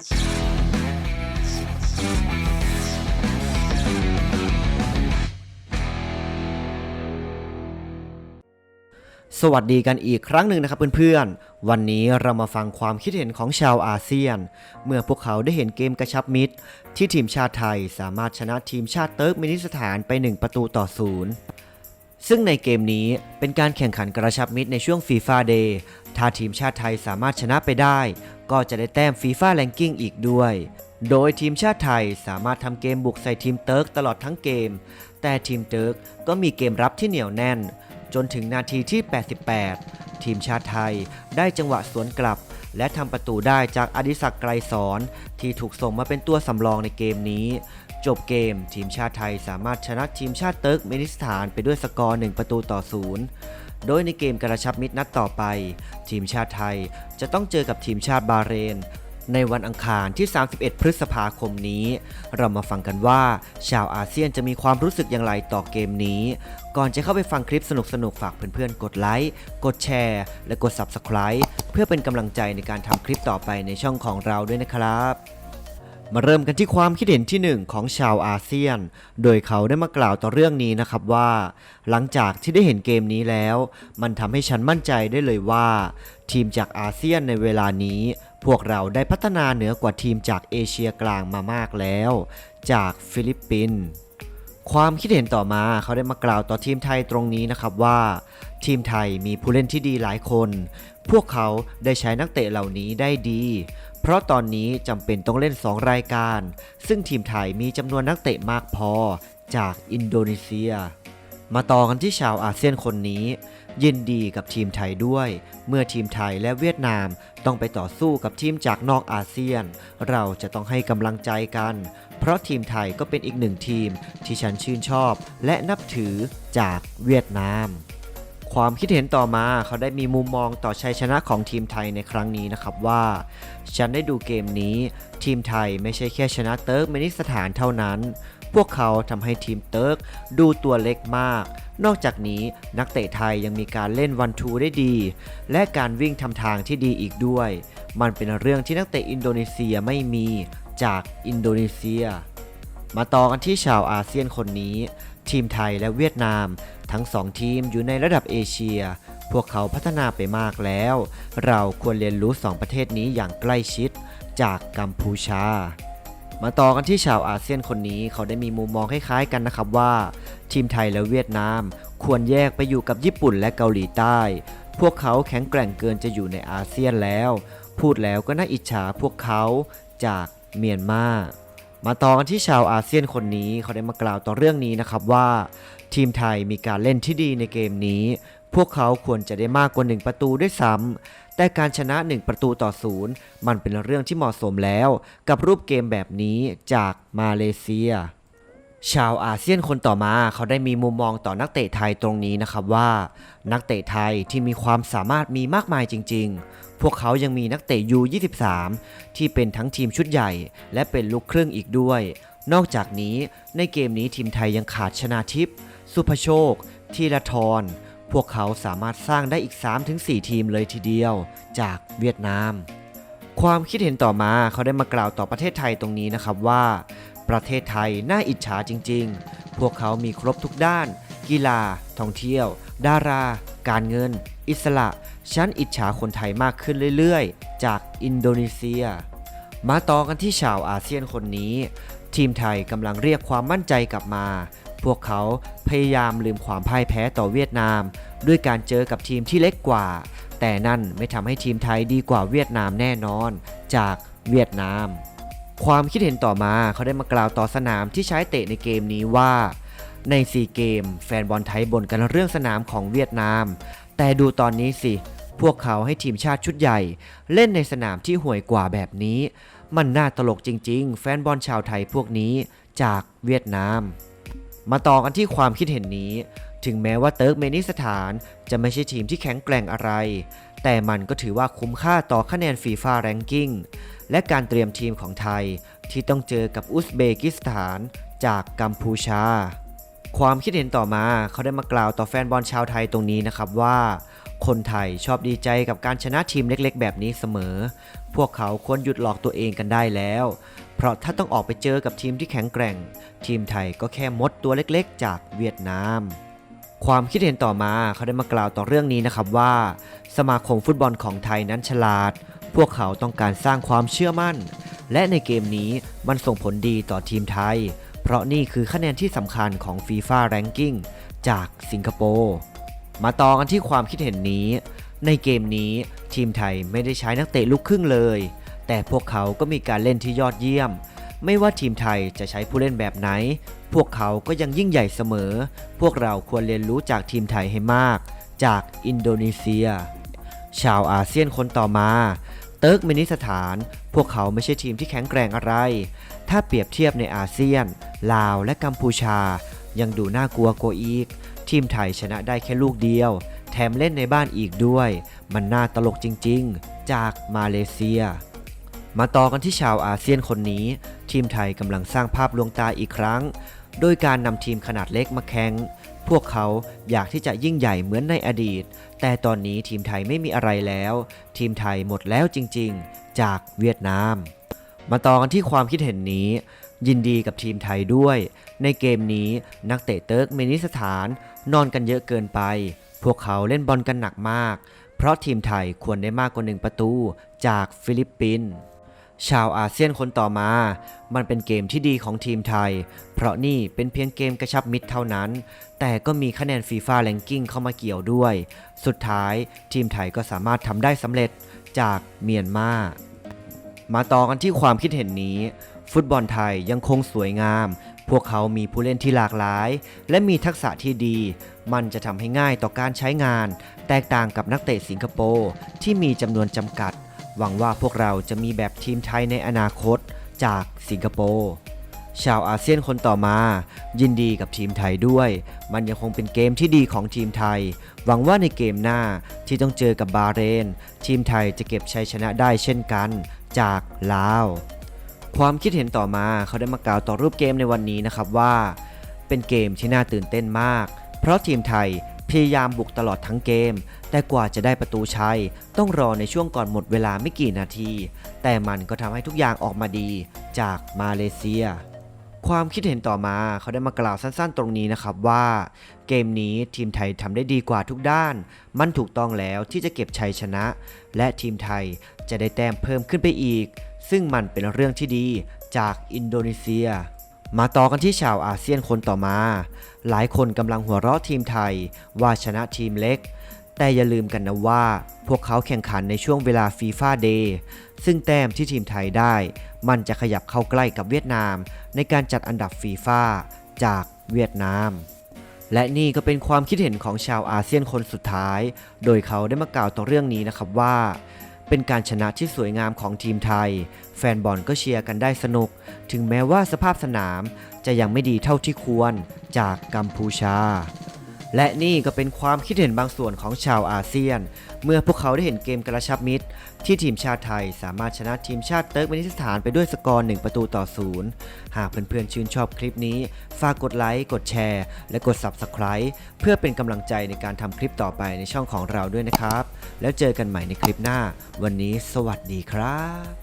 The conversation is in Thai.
สวัสดีกันอีกครั้งหนึ่งนะครับเพื่อนๆ วันนี้เรามาฟังความคิดเห็นของชาวอาเซียน เมื่อพวกเขาได้เห็นเกมกระชับมิตร ที่ทีมชาติไทยสามารถชนะทีมชาติเติร์กเมนิสถานไป 1 ประตูต่อศูนย์ ซึ่งในเกมนี้เป็นการแข่งขันกระชับมิตรในช่วงฟีฟ่าเดย์ถ้าทีมชาติไทยสามารถชนะไปได้ ก็จะได้แต้มฟีฟ่าแรงกิ้งอีกด้วย โดยทีมชาติไทยสามารถทำเกมบุกใส่ทีมเติร์กตลอดทั้งเกม แต่ทีมเติร์กก็มีเกมรับที่เหนียวแน่น จนถึงนาทีที่ 88 ทีมชาติไทยได้จังหวะสวนกลับ และทำประตูได้จากอดิศักดิ์ไกรสอนที่ถูกส่งมาเป็นตัวสำรองในเกมนี้ จบเกมทีมชาติไทยสามารถชนะทีมชาติเติร์กเมนิสถานไปด้วยสกอร์ 1 ประตูต่อศูนย์โดยในเกมกระชับมิตรนัดต่อไป ทีมชาติไทยจะต้องเจอกับทีมชาติบาเรน ในวันอังคารที่ 31 พฤษภาคมนี้ เรามาฟังกันว่า ชาวอาเซียนจะมีความรู้สึกอย่างไรต่อเกมนี้ ก่อนจะเข้าไปฟังคลิปสนุกๆ ฝากเพื่อนๆ กดไลค์ กดแชร์ และกด Subscribe เพื่อเป็นกำลังใจในการทำคลิปต่อไปในช่องของเราด้วยนะครับ มาเริ่มกันที่ความคิดเห็นที่ 1 ของชาวอาเซียน โดยเขาได้มากล่าวต่อเรื่องนี้นะครับว่า หลังจากที่ได้เห็นเกมนี้แล้ว มันทำให้ฉันมั่นใจได้เลยว่า ทีมจากอาเซียนในเวลานี้ พวกเราได้พัฒนาเหนือกว่าทีมจากเอเชียกลางมามากแล้ว จากฟิลิปปินส์ความคิดเห็นต่อมาเขาได้มากล่าวต่อทีมไทยตรงนี้นะครับว่า ทีมไทยมีผู้เล่นที่ดีหลายคน พวกเขาได้ใช้นักเตะเหล่านี้ได้ดี ราะตอนนี้จำเป็นต้องเล่น 2 รายการ ซึ่งทีมไทยมีจำนวนนักเตะมากพอจากอินโดนีเซีย มาต่อกันที่ชาวอาเซียนคนนี้ ยินดีกับทีมไทยด้วย เมื่อทีมไทยและเวียดนามต้องไปต่อสู้กับทีมจากนอกอาเซียน เราจะต้องให้กำลังใจกัน เพราะทีมไทยก็เป็นอีกหนึ่งทีมที่ฉันชื่นชอบและนับถือจากเวียดนาม ความคิดเห็นต่อมาเขาได้มีมุมมองต่อชัยชนะของทีมไทยในครั้งนี้นะครับว่า ฉันได้ดูเกมนี้ ทีมไทยไม่ใช่แค่ชนะเติร์กเมนิสถานเท่านั้น พวกเขาทำให้ทีมเติร์กดูตัวเล็กมาก นอกจากนี้นักเตะไทยยังมีการเล่นวันทูได้ดี และการวิ่งทำทางที่ดีอีกด้วย มันเป็นเรื่องที่นักเตะอินโดนีเซียไม่มีจากอินโดนีเซีย มาต่อกันที่ชาวอาเซียนคนนี้ทีมไทยและเวียดนาม ทั้งสองทีมอยู่ในระดับเอเชีย พวกเขาพัฒนาไปมากแล้ว เราควรเรียนรู้สองประเทศนี้อย่างใกล้ชิดจากกัมพูชา มาต่อกันที่ชาวอาเซียนคนนี้เขาได้มีมุมมองคล้ายๆกันนะครับว่า ทีมไทยและเวียดนาม ควรแยกไปอยู่กับญี่ปุ่นและเกาหลีใต้ พวกเขาแข็งแกร่งเกินจะอยู่ในอาเซียนแล้ว พูดแล้วก็น่าอิจฉาพวกเขาจากเมียนมามาต่อกันที่ชาวอาเซียนคนนี้เขาได้มากล่าวต่อเรื่องนี้นะครับว่า ทีมไทยมีการเล่นที่ดีในเกมนี้ พวกเขาควรจะได้มากกว่า 1 ประตูด้วยซ้ำ แต่การชนะ 1 ประตูต่อศูนย์มันเป็นเรื่องที่เหมาะสมแล้ว กับรูปเกมแบบนี้จากมาเลเซีย ชาวอาเซียนคนต่อมาเขาได้มีมุมมองต่อนักเตะไทยตรงนี้นะครับว่า นักเตะไทยที่มีความสามารถมีมากมายจริง ๆ พวกเขายังมีนักเตะยู23ที่เป็นทั้งทีมชุดใหญ่ และเป็นลูกครึ่งอีกด้วย นอกจากนี้ในเกมนี้ทีมไทยยังขาดชนาทิพย์ สุภโชค ทีละทร พวกเขาสามารถสร้างได้อีก 3-4 ทีมเลยทีเดียว จากเวียดนาม ความคิดเห็นต่อมาเขาได้มากล่าวต่อประเทศไทยตรงนี้นะครับว่า ประเทศไทยน่าอิจฉาจริง ๆ พวกเขามีครบทุกด้าน กีฬา ท่องเที่ยว ดารา การเงิน อิสระฉันอิจฉาคนไทยมากขึ้นเรื่อยๆ จากอินโดนีเซีย มาต่อกันที่ชาวอาเซียนคนนี้ ทีมไทยกำลังเรียกความมั่นใจกลับมา พวกเขาพยายามลืมความพ่ายแพ้ต่อเวียดนาม ด้วยการเจอกับทีมที่เล็กกว่า แต่นั่นไม่ทำให้ทีมไทยดีกว่าเวียดนามแน่นอน จากเวียดนาม ความคิดเห็นต่อมาเขาได้มากล่าวต่อสนามที่ใช้เตะในเกมนี้ว่าในซีเกม แฟนบอลไทยบ่นกันเรื่องสนามของเวียดนาม แต่ดูตอนนี้สิ พวกเขาให้ทีมชาติชุดใหญ่ เล่นในสนามที่ห่วยกว่าแบบนี้ มันน่าตลกจริง ๆ แฟนบอลชาวไทยพวกนี้จากเวียดนาม มาต่อกันที่ความคิดเห็นนี้ ถึงแม้ว่าเติร์กเมนิสถานจะไม่ใช่ทีมที่แข็งแกร่งอะไร แต่มันก็ถือว่าคุ้มค่าต่อคะแนนฟีฟ่าแรงกิ้งและการเตรียมทีมของไทย ที่ต้องเจอกับอุซเบกิสถานจากกัมพูชา ความคิดเห็นต่อมาเขาได้มากล่าวต่อแฟนบอลชาวไทยตรงนี้นะครับว่า คนไทยชอบดีใจกับการชนะทีมเล็กๆ แบบนี้เสมอ พวกเขาควรหยุดหลอกตัวเองกันได้แล้ว เพราะถ้าต้องออกไปเจอกับทีมที่แข็งแกร่ง ทีมไทยก็แค่มดตัวเล็กๆ จากเวียดนาม ความคิดเห็นต่อมาเขาได้มากล่าวต่อเรื่องนี้นะครับว่า สมาคมฟุตบอลของไทยนั้นฉลาด พวกเขาต้องการสร้างความเชื่อมั่น และในเกมนี้มันส่งผลดีต่อทีมไทย เพราะนี่คือคะแนนที่สำคัญของ FIFA Ranking จากสิงคโปร์ มาต่อกันที่ความคิดเห็นนี้ ในเกมนี้ทีมไทยไม่ได้ใช้นักเตะลูกครึ่งเลย แต่พวกเขาก็มีการเล่นที่ยอดเยี่ยม ไม่ว่าทีมไทยจะใช้ผู้เล่นแบบไหน พวกเขาก็ยังยิ่งใหญ่เสมอ พวกเราควรเรียนรู้จากทีมไทยให้มาก จากอินโดนีเซีย ชาวอาเซียนคนต่อมา เติร์กเมนิสถาน พวกเขาไม่ใช่ทีมที่แข็งแกร่งอะไร ถ้าเปรียบเทียบในอาเซียน ลาวและกัมพูชา ยังดูน่ากลัวกว่าอีก ทีมไทยชนะได้แค่ลูกเดียว แถมเล่นในบ้านอีกด้วย มันน่าตลกจริงๆ จากมาเลเซีย มาต่อกันที่ชาวอาเซียนคนนี้ ทีมไทยกำลังสร้างภาพลวงตาอีกครั้ง โดยการนำทีมขนาดเล็กมาแข่งพวกเขาอยากที่จะยิ่งใหญ่เหมือนในอดีต แต่ตอนนี้ทีมไทยไม่มีอะไรแล้ว ทีมไทยหมดแล้วจริงๆ จากเวียดนาม มาต่อกันที่ความคิดเห็นนี้ ยินดีกับทีมไทยด้วย ในเกมนี้นักเตะเติร์กเมนิสถานนอนกันเยอะเกินไป พวกเขาเล่นบอลกันหนักมาก เพราะทีมไทยควรได้มากกว่าหนึ่งประตูจากฟิลิปปินส์ชาวอาเซียนคนต่อมา มันเป็นเกมที่ดีของทีมไทย เพราะนี่เป็นเพียงเกมกระชับมิตรเท่านั้น แต่ก็มีคะแนนฟีฟ่าแ a งกิ้งเข้ามาเกี่ยวด้วย สุดท้ายทีมไทยก็สามารถทำได้สำเร็จจากเมียนมา มาต่อกันที่ความคิดเห็นนี้ ฟุตบอลไทยยังคงสวยงาม พวกเขามีผู้เล่นที่หลากหลาย และมีทักษะที่ดี มันจะทำให้ง่ายต่อการใช้งาน แตกต่างกับนักเตะสิงคโปร์ที่มีจำนวนจำกัด หวังว่าพวกเราจะมีแบบทีมไทยในอนาคตจากสิงคโปร์ชาวอาเซียนคนต่อมา ยินดีกับทีมไทยด้วย มันยังคงเป็นเกมที่ดีของทีมไทย หวังว่าในเกมหน้าที่ต้องเจอกับบาเรน ทีมไทยจะเก็บชัยชนะได้เช่นกัน จากลาว ความคิดเห็นต่อมาเขาได้มากล่าวต่อรูปเกมในวันนี้นะครับว่า เป็นเกมที่น่าตื่นเต้นมาก เพราะทีมไทยพยายามบุกตลอดทั้งเกม แต่กว่าจะได้ประตูชัย ต้องรอในช่วงก่อนหมดเวลาไม่กี่นาที แต่มันก็ทำให้ทุกอย่างออกมาดีจากมาเลเซีย ความคิดเห็นต่อมาเขาได้มากล่าวสั้นๆ ตรงนี้นะครับว่า เกมนี้ทีมไทยทำได้ดีกว่าทุกด้าน มันถูกต้องแล้วที่จะเก็บชัยชนะ และทีมไทยจะได้แต้มเพิ่มขึ้นไปอีก ซึ่งมันเป็นเรื่องที่ดีจากอินโดนีเซีย มาต่อกันที่ชาวอาเซียนคนต่อมา หลายคนกำลังหัวเราะทีมไทยว่าชนะทีมเล็ก แต่อย่าลืมกันนะว่า พวกเขาแข่งขันในช่วงเวลาฟีฟ่าเดย์ซึ่งแต้มที่ทีมไทยได้ มันจะขยับเข้าใกล้กับเวียดนาม ในการจัดอันดับฟีฟ่าจากเวียดนามและนี่ก็เป็นความคิดเห็นของชาวอาเซียนคนสุดท้าย โดยเขาได้มากล่าวต่อเรื่องนี้นะครับว่า เป็นการชนะที่สวยงามของทีมไทย แฟนบอลก็เชียร์กันได้สนุก ถึงแม้ว่าสภาพสนามจะยังไม่ดีเท่าที่ควรจากกัมพูชา และนี่ก็เป็นความคิดเห็นบางส่วนของชาวอาเซียน เมื่อพวกเขาได้เห็นเกมกระชับมิตร ที่ทีมชาติไทยสามารถชนะทีมชาติเติร์กเมนิสถานไปด้วยสกอร์ 1 ประตูต่อศูนย์หากเพื่อนๆชื่นชอบคลิปนี้ ฝากกดไลค์ กดแชร์ และกด Subscribe เพื่อเป็นกำลังใจในการทำคลิปต่อไปในช่องของเราด้วยนะครับ แล้วเจอกันใหม่ในคลิปหน้า วันนี้สวัสดีครับ